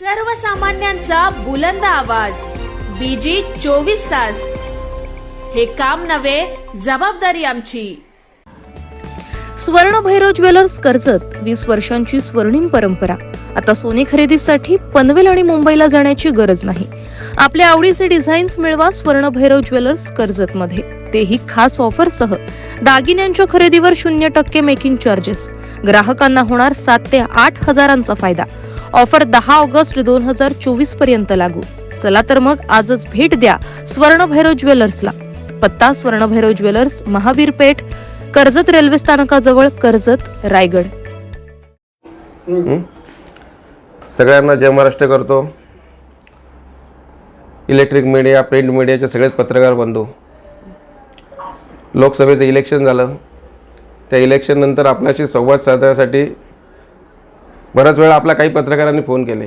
सर्वसामान्यांचा बुलंद आवाज. बीजी चोवीस तास. हे काम नव्हे जबाबदारी आमची. स्वर्ण भैरव ज्वेलर्स कर्जत वीस वर्षांची स्वर्णिम परंपरा. आता सोने खरेदीसाठी पनवेल आणि मुंबईला जाण्याची गरज नाही. आपल्या आवडीचे डिझाईन्स मिळवा स्वर्ण भैरव ज्वेलर्स कर्जत मध्ये तेही खास ऑफरसह. दागिन्यांच्या खरेदीवर शून्य टक्के मेकिंग चार्जेस. ग्राहकांना होणार सात ते आठ हजारांचा फायदा. ऑफर दहा ऑगस्ट दोन हजार चोवीसपर्यंत लागू. चला तर मग आजच भेट द्या स्वर्णभैरव ज्वेलर्सला. पत्ता स्वर्णभैरव ज्वेलर्स महावीर पेठ कर्जत रेल्वे स्थानकाजवळ कर्जत रायगड. सगळ्यांना जय महाराष्ट्र करतो. इलेक्ट्रिक मीडिया प्रिंट मीडियाचे सगळेच पत्रकार बंधू. लोकसभेचं इलेक्शन झालं. त्या इलेक्शननंतर आपल्याशी संवाद साधण्यासाठी बऱ्याच वेळा आपल्या काही पत्रकारांनी फोन केले.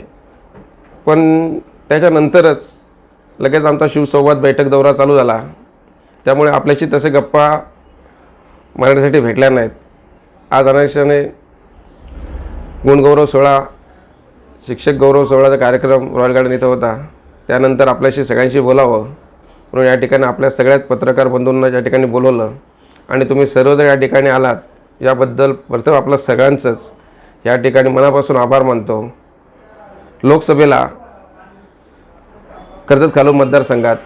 पण त्याच्यानंतरच लगेच आमचा शिवसंवाद बैठक दौरा चालू झाला. त्यामुळे आपल्याशी तसे गप्पा मारण्यासाठी भेटल्या नाहीत. आज अनायक्षाने गुणगौरव सोहळा शिक्षक गौरव सोहळाचा कार्यक्रम रॉयल गार्डन इथं होता. त्यानंतर आपल्याशी सगळ्यांशी बोलावं म्हणून या ठिकाणी आपल्या सगळ्याच पत्रकार बंधूंना या ठिकाणी बोलवलं. आणि तुम्ही सर्वजण या ठिकाणी आलात याबद्दल प्रथम आपलं सगळ्यांचंच या ठिकाणी मनापासून आभार मानतो. लोकसभेला कर्जत खालू मतदारसंघात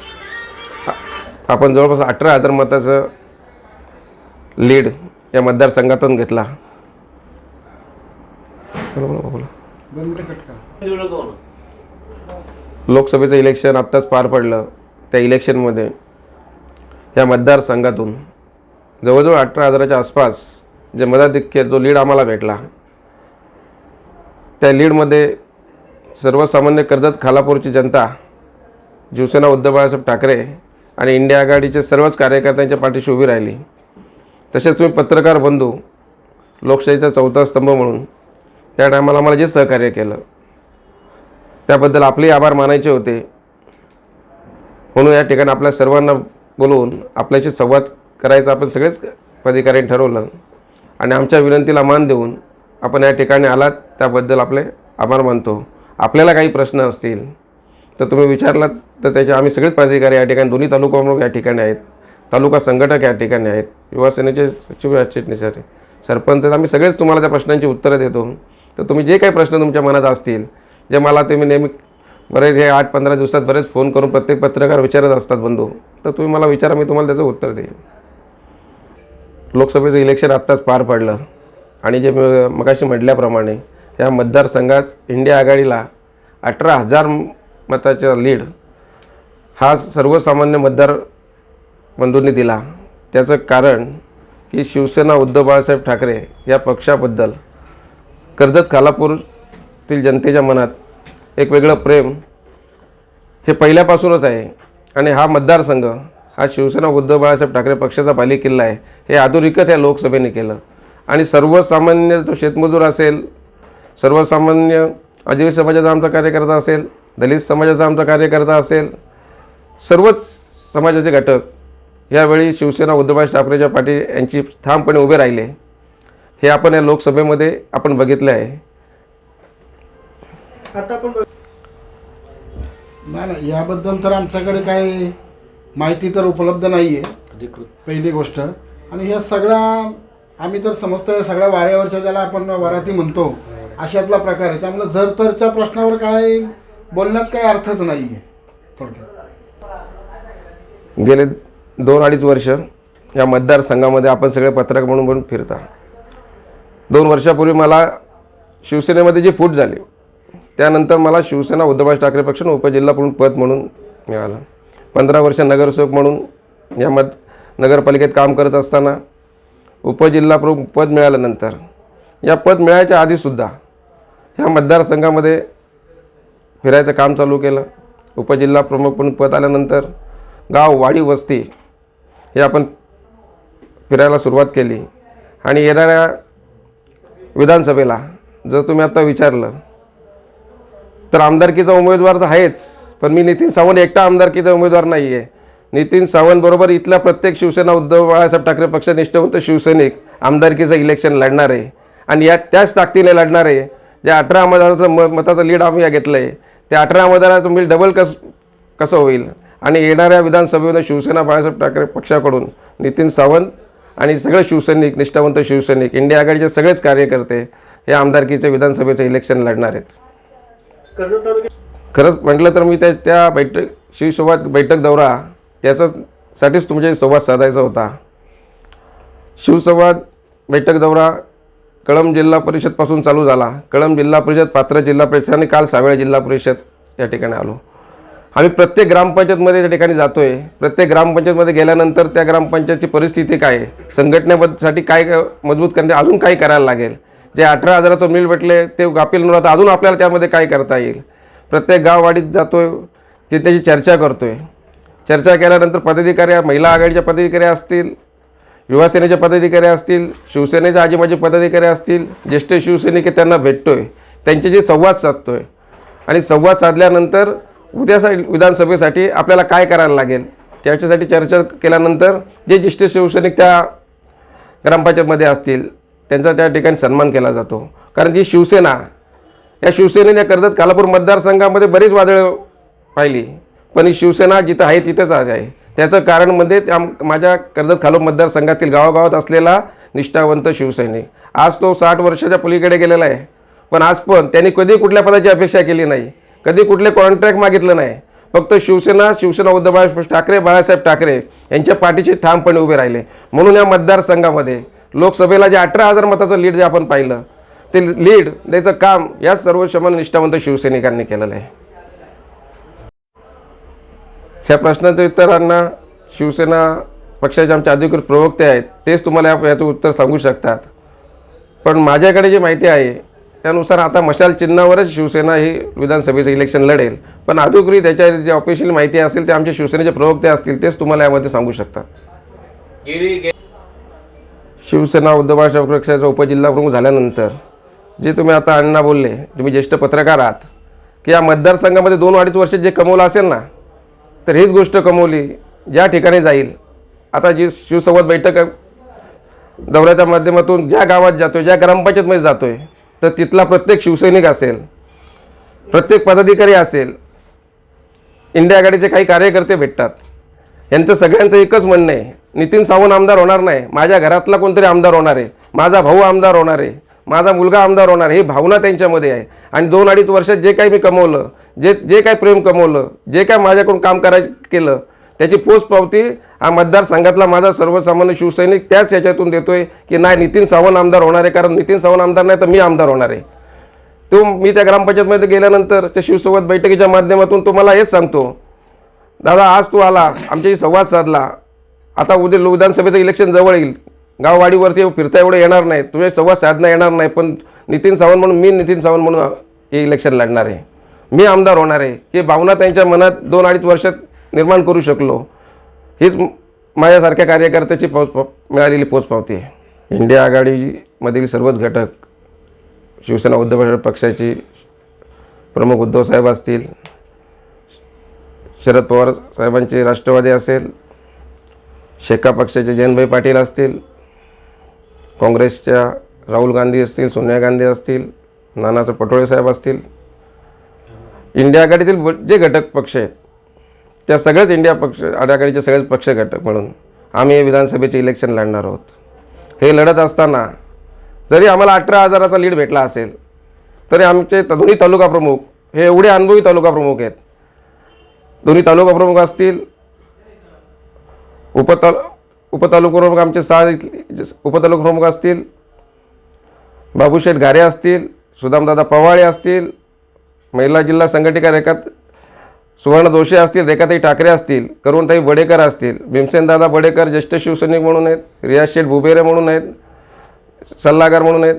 आपण जवळपास अठरा हजार मताचं लीड या मतदारसंघातून घेतला. लोकसभेचं इलेक्शन आत्ताच पार पडलं. त्या इलेक्शनमध्ये या मतदारसंघातून जवळजवळ अठरा हजाराच्या आसपास जे मताधिक्य जो लीड आम्हाला भेटला. त्या लीडमध्ये सर्वसामान्य कर्जत खालापूरची जनता शिवसेना उद्धव बाळासाहेब ठाकरे आणि इंडिया आघाडीचे सर्वच कार्यकर्त्यांच्या पाठीशी उभी राहिली. तसेच मी पत्रकार बंधू लोकशाहीचा चौथा स्तंभ म्हणून त्या टायमाला आम्हाला जे सहकार्य केलं त्याबद्दल आपले आभार मानायचे होते. म्हणून या ठिकाणी आपल्या सर्वांना बोलवून आपल्याशी संवाद करायचा आपण सगळेच पदाधिकाऱ्यांनी ठरवलं आणि आमच्या विनंतीला मान देऊन आपण या ठिकाणी आलात त्याबद्दल आपले आभार मानतो. आपल्याला काही प्रश्न असतील तर तुम्ही विचारलात तर त्याचे आम्ही सगळेच पदाधिकारी या ठिकाणी दोन्ही तालुका प्रमुख या ठिकाणी आहेत तालुका संघटक या ठिकाणी आहेत युवासेनेचे सचिव या चिटणीस सरपंच आहेत. आम्ही सगळेच तुम्हाला त्या प्रश्नांची उत्तरं देतो. तर तुम्ही जे काही प्रश्न तुमच्या मनात असतील जे मला तुम्ही नेहमी बरेच हे आठ पंधरा दिवसात बरेच फोन करून प्रत्येक पत्रकार विचारत असतात बंधू तर तुम्ही मला विचारा मी तुम्हाला त्याचं उत्तर देईन. लोकसभेचं इलेक्शन आत्ताच पार पडलं. आणि जे मगाशी म्हटल्याप्रमाणे या मतदारसंघात इंडिया आघाडीला अठरा हजार मताचा लीड हा सर्वसामान्य मतदार बंधूंनी दिला. त्याचं कारण की शिवसेना उद्धव बाळासाहेब ठाकरे या पक्षाबद्दल कर्जत खालापूरतील जनतेच्या मनात एक वेगळं प्रेम हे पहिल्यापासूनच आहे. आणि हा मतदारसंघ हा शिवसेना उद्धव बाळासाहेब ठाकरे पक्षाचा बालेकिल्ला आहे. हे आधुनिकच या लोकसभेने केलं. आणि सर्वसामान्य जो शेतमजूर असेल सर्वसामान्य आदिवासी समाजाचा आमचा कार्यकर्ता असेल दलित समाजाचा आमचा कार्यकर्ता असेल सर्वच समाजाचे घटक यावेळी शिवसेना उद्धव बाळासाहेब ठाकरेच्या पाठी यांची ठामपणे उभे राहिले. हे आपण या लोकसभेमध्ये आपण बघितलं आहे. नाही नाही याबद्दल तर आमच्याकडे काही माहिती तर उपलब्ध नाही आहे पहिली गोष्ट. आणि ह्या सगळा आम्ही तर समजतो सगळ्या वाऱ्यावरच्या ज्याला आपण वराती म्हणतो अशातला प्रकार आहे. त्यामुळे जर तरच्या प्रश्नावर काय बोलण्यात काही अर्थच नाही आहे थोडक्यात. गेले दोन अडीच वर्ष या मतदारसंघामध्ये आपण सगळे पत्रक म्हणून म्हणून फिरता. दोन वर्षापूर्वी मला शिवसेनेमध्ये जी फूट झाली त्यानंतर मला शिवसेना उद्धव ठाकरे पक्षानं उपजिल्हा म्हणून पद म्हणून मिळालं. पंधरा वर्ष नगरसेवक म्हणून या मत नगरपालिकेत काम करत असताना उपजिल्हा प्रमुख पद मिळाल्यानंतर या पद मिळायच्या आधीसुद्धा ह्या मतदारसंघामध्ये फिरायचं काम चालू केलं. उपजिल्हा प्रमुख म्हणून पद आल्यानंतर गाव वाडी वस्ती हे आपण फिरायला सुरुवात केली. आणि येणाऱ्या विधानसभेला जर तुम्ही आता विचारलं तर आमदारकीचा उमेदवार तर आहेच पण मी नितीन सावंत एकटा आमदारकीचा उमेदवार नाही आहे नितीन सावंतबरोबर इथल्या प्रत्येक शिवसेना उद्धव बाळासाहेब ठाकरे पक्ष निष्ठावंत शिवसैनिक आमदारकीचं इलेक्शन लढणार. आहे आणि या त्याच ताकदीने लढणार आहे जे अठरा हजाराचं म मताचं लीड आम्ही घेतलं आहे ते अठरा हजाराचं मिल डबल कस कसं होईल? आणि येणाऱ्या विधानसभेमध्ये शिवसेना बाळासाहेब ठाकरे पक्षाकडून नितीन सावंत आणि सगळे शिवसैनिक निष्ठावंत शिवसैनिक इंडिया आघाडीचे सगळेच कार्यकर्ते हे आमदारकीचे विधानसभेचं इलेक्शन लढणार आहेत. खरंच म्हटलं तर मी त्या त्या बैठक शिवसंवाद बैठक दौरा त्याच्यासाठीच तुमच्याशी संवाद साधायचा होता. शिवसंवाद बैठक दौरा कळंब जिल्हा परिषदपासून चालू झाला. कळंब जिल्हा परिषद पात्र जिल्हा परिषद आणि काल सावेळा जिल्हा परिषद या ठिकाणी आलो. आम्ही प्रत्येक ग्रामपंचायतमध्ये त्या ठिकाणी जातो आहे प्रत्येक ग्रामपंचायतमध्ये गेल्यानंतर त्या ग्रामपंचायतची परिस्थिती काय? आहे संघटनेबद्दसाठी काय मजबूत करणे अजून काय करायला लागेल? जे अठरा हजाराचं मिल भेटले ते गापील न राहता अजून आपल्याला त्यामध्ये काय करता येईल? प्रत्येक गाववाडीत जातो आहे ते त्याची चर्चा करतो आहे चर्चा केल्यानंतर पदाधिकारी महिला आघाडीच्या पदाधिकारी असतील युवासेनेच्या पदाधिकारी असतील शिवसेनेचे आजीमाजी पदाधिकारी असतील ज्येष्ठ शिवसैनिक त्यांना भेटतो आहे त्यांच्याशी संवाद साधतो आहे आणि संवाद साधल्यानंतर उद्या सा विधानसभेसाठी आपल्याला काय करायला लागेल? त्याच्यासाठी चर्चा केल्यानंतर जे ज्येष्ठ शिवसैनिक त्या ग्रामपंचायतमध्ये असतील त्यांचा त्या ठिकाणी सन्मान केला जातो. कारण जी शिवसेना या शिवसेनेने कर्जत कालापूर मतदारसंघामध्ये बरीच वादळं पाहिली. पण शिवसेना जिथं आहे तिथंच आज आहे. त्याचं कारण म्हणजे त्या माझ्या कर्जत खालो मतदारसंघातील गावागावात असलेला निष्ठावंत शिवसैनिक. आज तो साठ वर्षाच्या पलीकडे गेलेला आहे. पण आज पण त्यांनी कधी कुठल्या पदाची अपेक्षा केली नाही. कधी कुठले कॉन्ट्रॅक्ट मागितलं नाही. फक्त शिवसेना शिवसेना उद्धव बाळासाहेब ठाकरे बाळासाहेब ठाकरे यांच्या पाठीचे ठामपणे उभे राहिले. म्हणून या मतदारसंघामध्ये लोकसभेला जे अठरा हजार मताचं लीड जे आपण पाहिलं ते लीड द्यायचं काम या सर्व शमन निष्ठावंत शिवसैनिकांनी केलेलं आहे. ह्या प्रश्नाचं उत्तर अण्णा शिवसेना पक्षाचे आमचे अधिकृत प्रवक्ते आहेत तेच तुम्हाला या- याचं उत्तर सांगू शकतात. पण माझ्याकडे जी माहिती आहे त्यानुसार आता मशाल चिन्हावरच शिवसेना ही विधानसभेचं इलेक्शन लढेल. पण अधिकृत याच्या जी ऑफिशियल माहिती असेल ते आमचे शिवसेनेचे प्रवक्ते असतील तेच तुम्हाला यामध्ये सांगू शकतात. शिवसेना उद्धव पक्षाचा उपजिल्हा प्रमुख झाल्यानंतर जे तुम्ही आता अण्णा बोलले तुम्ही ज्येष्ठ पत्रकार आहात की या मतदारसंघामध्ये दोन अडीच वर्ष जे कमवलं असेल ना तर हीच गोष्ट कमवली ज्या ठिकाणी जाईल. आता जी शिवसंवाद बैठक दौऱ्याच्या माध्यमातून ज्या गावात जातोय ज्या ग्रामपंचायतमध्ये जातोय तर तिथला प्रत्येक शिवसैनिक असेल प्रत्येक पदाधिकारी असेल इंडिया आघाडीचे काही कार्यकर्ते भेटतात. यांचं सगळ्यांचं एकच म्हणणं आहे नितीन सावंत आमदार होणार नाही माझ्या घरातला कोणतरी आमदार होणार आहे माझा भाऊ आमदार होणार आहे. माझा मुलगा आमदार होणार हे भावना त्यांच्यामध्ये आहे. आणि दोन अडीच वर्षात जे काही मी कमवलं जे जे काही प्रेम कमवलं जे काय माझ्याकडून काम करायचं केलं त्याची पोस्ट पावती हा मतदारसंघातला माझा सर्वसामान्य शिवसैनिक त्याच याच्यातून देतोय की नाही नितीन सावंत आमदार होणार आहे. कारण नितीन सावंत आमदार नाही तर मी आमदार होणार आहे. तो मी त्या ग्रामपंचायतमध्ये गेल्यानंतर त्या शिवसोबत बैठकीच्या माध्यमातून तो मला हेच सांगतो दादा आज तू आला आमच्याशी संवाद साधला. आता उद्या विधानसभेचं इलेक्शन जवळ येईल. गाववाडीवरती फिरता एवढं येणार नाही. तुझे संवाद साधना येणार नाही पण नितीन सावंत म्हणून मी नितीन सावंत म्हणून हे इलेक्शन लढणार आहे. मी आमदार होणार आहे. ही भावना त्यांच्या मनात दोन अडीच वर्षात निर्माण करू शकलो. हीच माझ्यासारख्या कार्यकर्त्याची पोच मिळालेली पोचपावती आहे. इंडिया आघाडीमधील सर्वच घटक शिवसेना उद्धव पक्षाची प्रमुख उद्धव साहेब असतील शरद पवार साहेबांचे राष्ट्रवादी असेल शेका पक्षाचे जयंतभाई पाटील असतील काँग्रेसच्या राहुल गांधी असतील सोनिया गांधी असतील नानाचं पटोळे साहेब असतील. इंडिया आघाडीतील जे घटक पक्ष आहेत त्या सगळेच इंडिया पक्ष आघाडीचे सगळेच पक्ष घटक म्हणून आम्ही हे विधानसभेचे इलेक्शन लढणार आहोत. हे लढत असताना जरी आम्हाला अठरा हजाराचा लीड भेटला असेल तरी आमचे दोन्ही तालुका प्रमुख हे एवढे अनुभवी तालुका प्रमुख आहेत. दोन्ही तालुका प्रमुख असतील उपताल उपतालुका प्रमुख आमचे सहा इथले उपतालुका प्रमुख असतील. बाबूशेठ घारे असतील सुदामदादा पवाळे असतील महिला जिल्हा संघटिका रेखात सुवर्ण दोषे असतील रेखाताई ठाकरे असतील करुणताई बडेकर असतील भीमसेनदादा बडेकर ज्येष्ठ शिवसैनिक म्हणून आहेत रियाज शेठ भुबेरे म्हणून आहेत सल्लागार म्हणून आहेत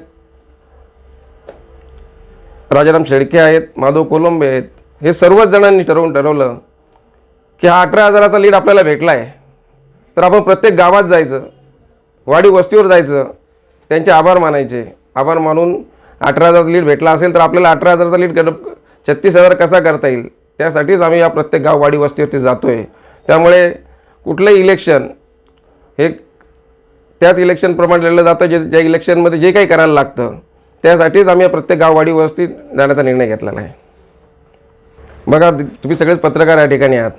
राजाराम शेडके आहेत माधव कोलंबे आहेत हे सर्वच जणांनी ठरवून ठरवलं की हा अठरा हजाराचा लीड आपल्याला भेटला आहे तर आपण प्रत्येक गावात जायचं वाडी वस्तीवर जायचं त्यांचे आभार मानायचे. आभार मानून अठरा हजारचा लीड भेटला असेल तर आपल्याला अठरा हजारचा लीड कर छत्तीस हजार कसा करता येईल? त्यासाठीच आम्ही या प्रत्येक गाव वाडी वस्तीवरती जातो आहे त्यामुळे कुठलंही इलेक्शन हे त्याच इलेक्शनप्रमाणे लढलं जातं जे ज्या इलेक्शनमध्ये जे काही करायला लागतं त्यासाठीच आम्ही या प्रत्येक गाववाडी वस्तीत जाण्याचा निर्णय घेतलेला आहे. बघा तुम्ही सगळेच पत्रकार या ठिकाणी आहात.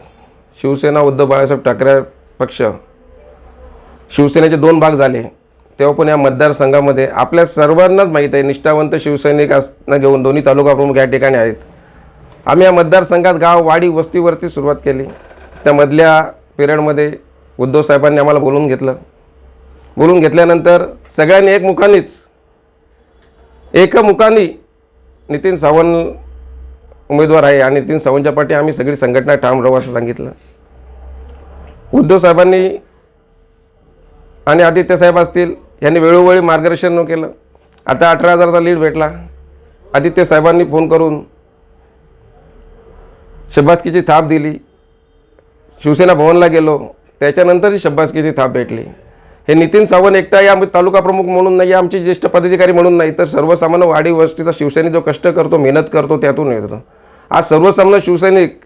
शिवसेना उद्धव बाळासाहेब ठाकरे पक्ष. शिवसेनेचे दोन भाग झाले. तेव्हा पण या मतदारसंघामध्ये आपल्या सर्वांनाच माहीत आहे निष्ठावंत शिवसैनिक असणं घेऊन दोन्ही तालुका प्रमुख या ठिकाणी आहेत. आम्ही या मतदारसंघात गाव वाडी वस्तीवरती सुरुवात केली. त्यामधल्या पिरियडमध्ये उद्धव साहेबांनी आम्हाला बोलून घेतलं. बोलून घेतल्यानंतर सगळ्यांनी एकमुखानीच एकमुखानी नितीन सावंत उमेदवार आहे आणि नितीन सावंतच्या पाठी आम्ही सगळी संघटना ठाम राहू असं सांगितलं. उद्धव साहेबांनी आणि आदित्य साहेब असतील यांनी वेळोवेळी मार्गदर्शन केलं. आता अठरा हजाराचा लीड भेटला. आदित्य साहेबांनी फोन करून शब्बासकीची थाप दिली. शिवसेना भवनला गेलो. त्याच्यानंतरही शब्बासकीची थाप भेटली. हे नितीन सावंत एकटा या तालुका प्रमुख म्हणून नाही आमचे ज्येष्ठ पदाधिकारी म्हणून नाही तर सर्वसामान्य वाडी वस्तीचा शिवसैनिक जो कष्ट करतो मेहनत करतो त्यातून येतो. आज सर्वसामान्य शिवसैनिक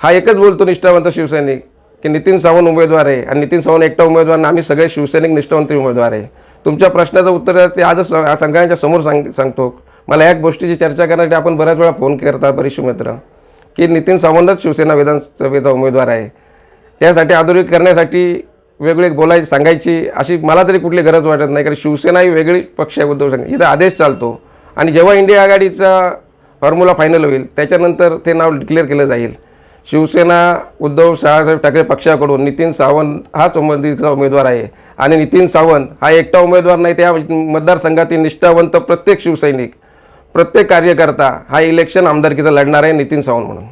हा एकच बोलतो निष्ठावंत शिवसैनिक. की नितीन सावंत उमेदवार आहे आणि नितीन सावंत एकटा उमेदवार आणि आम्ही सगळे शिवसैनिक निष्ठावंत उमेदवार आहे. तुमच्या प्रश्नाचं उत्तर ते आजच सगळ्यांच्या समोर सांग सांगतो. मला या गोष्टीची चर्चा करण्यासाठी आपण बऱ्याच वेळा फोन करता परिषद मित्र की नितीन सावंतच शिवसेना विधानसभेचा उमेदवार आहे. त्यासाठी आधुनिक करण्यासाठी वेगळे बोलायची सांगायची अशी मला तरी कुठली गरज वाटत नाही कारण शिवसेना ही वेगळी पक्ष आहे उद्धव ठाकरे. इथं आदेश चालतो. आणि जेव्हा इंडिया आघाडीचा फॉर्म्युला फायनल होईल त्याच्यानंतर ते नाव डिक्लेअर केलं जाईल. शिवसेना उद्धव बाळासाहेब ठाकरे पक्षाकडून नितीन सावंत हाच उमेदवारीचा उमेदवार आहे. आणि नितीन सावंत हा एकटा उमेदवार नाही त्या मतदारसंघातील निष्ठावंत प्रत्येक शिवसैनिक प्रत्येक कार्यकर्ता हा इलेक्शन आमदारकीचा लढणार आहे नितीन सावंत म्हणून.